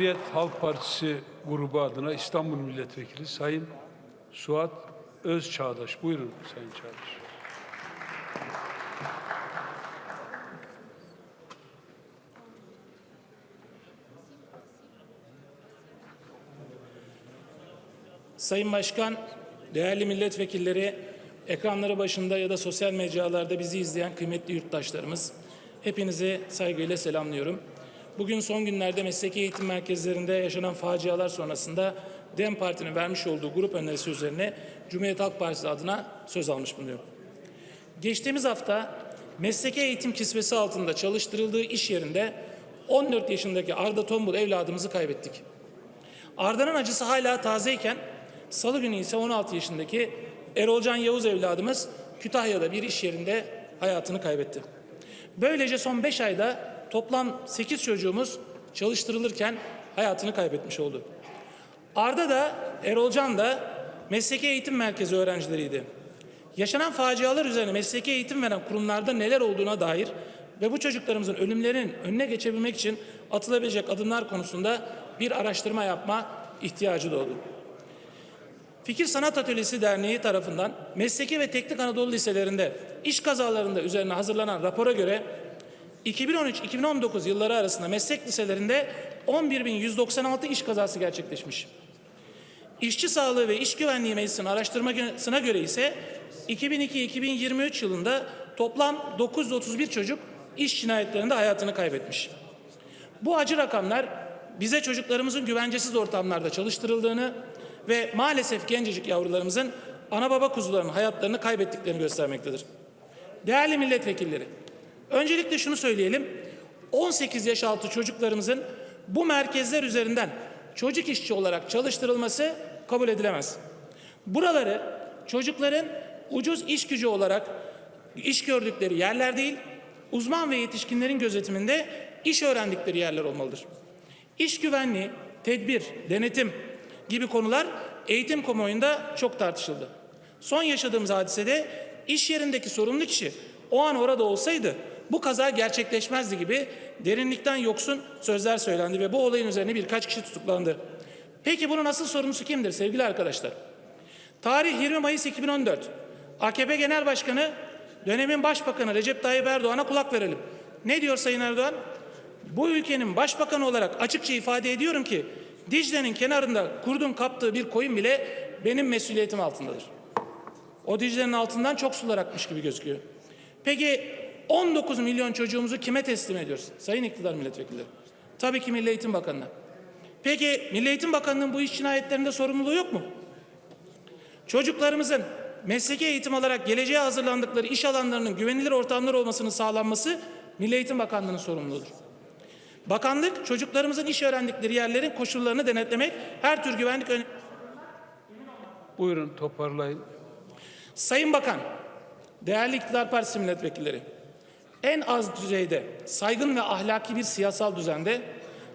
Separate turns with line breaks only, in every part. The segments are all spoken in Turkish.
Cumhuriyet Halk Partisi grubu adına İstanbul Milletvekili Sayın Suat Özçağdaş. Buyurun Sayın Çağdaş.
Sayın Başkan, değerli milletvekilleri, ekranları başında ya da sosyal mecralarda bizi izleyen kıymetli yurttaşlarımız, hepinizi saygıyla selamlıyorum. Bugün son günlerde mesleki eğitim merkezlerinde yaşanan facialar sonrasında DEM Parti'nin vermiş olduğu grup önerisi üzerine Cumhuriyet Halk Partisi adına söz almış bulunuyorum. Geçtiğimiz hafta mesleki eğitim kisvesi altında çalıştırıldığı iş yerinde 14 yaşındaki Arda Tombul evladımızı kaybettik. Arda'nın acısı hala tazeyken salı günü ise 16 yaşındaki Erolcan Yavuz evladımız Kütahya'da bir iş yerinde hayatını kaybetti. Böylece son 5 ayda toplam 8 çocuğumuz çalıştırılırken hayatını kaybetmiş oldu. Arda da Erolcan da mesleki eğitim merkezi öğrencileriydi. Yaşanan facialar üzerine mesleki eğitim veren kurumlarda neler olduğuna dair ve bu çocuklarımızın ölümlerinin önüne geçebilmek için atılabilecek adımlar konusunda bir araştırma yapma ihtiyacı doğdu. Fikir Sanat Atölyesi Derneği tarafından Mesleki ve Teknik Anadolu Liselerinde iş kazalarında üzerine hazırlanan rapora göre 2013-2019 yılları arasında meslek liselerinde 11.196 iş kazası gerçekleşmiş. İşçi Sağlığı ve İş Güvenliği Meclisi'nin araştırmasına göre ise 2002-2023 yılında toplam 931 çocuk iş cinayetlerinde hayatını kaybetmiş. Bu acı rakamlar bize çocuklarımızın güvencesiz ortamlarda çalıştırıldığını ve maalesef gencecik yavrularımızın ana baba kuzularının hayatlarını kaybettiklerini göstermektedir. Değerli milletvekilleri, öncelikle şunu söyleyelim. 18 yaş altı çocuklarımızın bu merkezler üzerinden çocuk işçi olarak çalıştırılması kabul edilemez. Buraları çocukların ucuz iş gücü olarak iş gördükleri yerler değil, uzman ve yetişkinlerin gözetiminde iş öğrendikleri yerler olmalıdır. İş güvenliği, tedbir, denetim gibi konular eğitim kamuoyunda çok tartışıldı. Son yaşadığımız hadisede iş yerindeki sorumlu kişi o an orada olsaydı bu kaza gerçekleşmezdi gibi derinlikten yoksun sözler söylendi ve bu olayın üzerine birkaç kişi tutuklandı. Peki bunun asıl sorumlusu kimdir sevgili arkadaşlar? Tarih 20 Mayıs 2014. AKP Genel Başkanı dönemin Başbakanı Recep Tayyip Erdoğan'a kulak verelim. Ne diyor Sayın Erdoğan? Bu ülkenin başbakanı olarak açıkça ifade ediyorum ki Dicle'nin kenarında kurdun kaptığı bir koyun bile benim mesuliyetim altındadır. O Dicle'nin altından çok sular akmış gibi gözüküyor. Peki 19 milyon çocuğumuzu kime teslim ediyoruz? Sayın iktidar milletvekilleri. Tabii ki Milli Eğitim Bakanı'na. Peki Milli Eğitim Bakanı'nın bu iş cinayetlerinde sorumluluğu yok mu? Çocuklarımızın mesleki eğitim alarak geleceğe hazırlandıkları iş alanlarının güvenilir ortamlar olmasının sağlanması Milli Eğitim Bakanlığı'nın sorumluluğudur. Bakanlık çocuklarımızın iş öğrendikleri yerlerin koşullarını denetlemek, her tür güvenlik ön...
Buyurun toparlayın.
Sayın Bakan, değerli iktidar partisi milletvekilleri, en az düzeyde saygın ve ahlaki bir siyasal düzende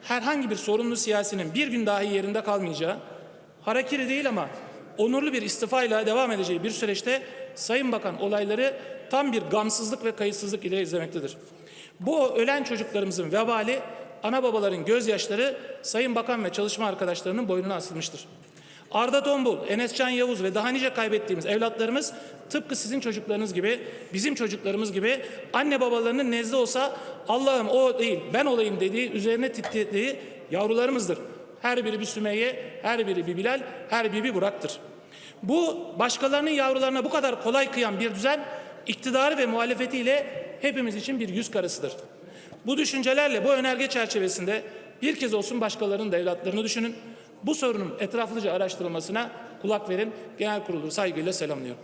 herhangi bir sorumlu siyasinin bir gün dahi yerinde kalmayacağı, harakiri değil ama onurlu bir istifayla devam edeceği bir süreçte Sayın Bakan olayları tam bir gamsızlık ve kayıtsızlık ile izlemektedir. Bu ölen çocuklarımızın vebali ana babaların gözyaşları Sayın Bakan ve çalışma arkadaşlarının boynuna asılmıştır. Arda Tombul, Enescan Yavuz ve daha nice kaybettiğimiz evlatlarımız tıpkı sizin çocuklarınız gibi, bizim çocuklarımız gibi anne babalarının nezle olsa Allah'ım o değil ben olayım dediği, üzerine titrediği yavrularımızdır. Her biri bir Sümeyye, her biri bir Bilal, her biri bir Burak'tır. Bu başkalarının yavrularına bu kadar kolay kıyan bir düzen iktidarı ve muhalefetiyle hepimiz için bir yüz karasıdır. Bu düşüncelerle bu önerge çerçevesinde bir kez olsun başkalarının da evlatlarını düşünün. Bu sorunun etraflıca araştırılmasına kulak verin. Genel kurulu saygıyla selamlıyorum.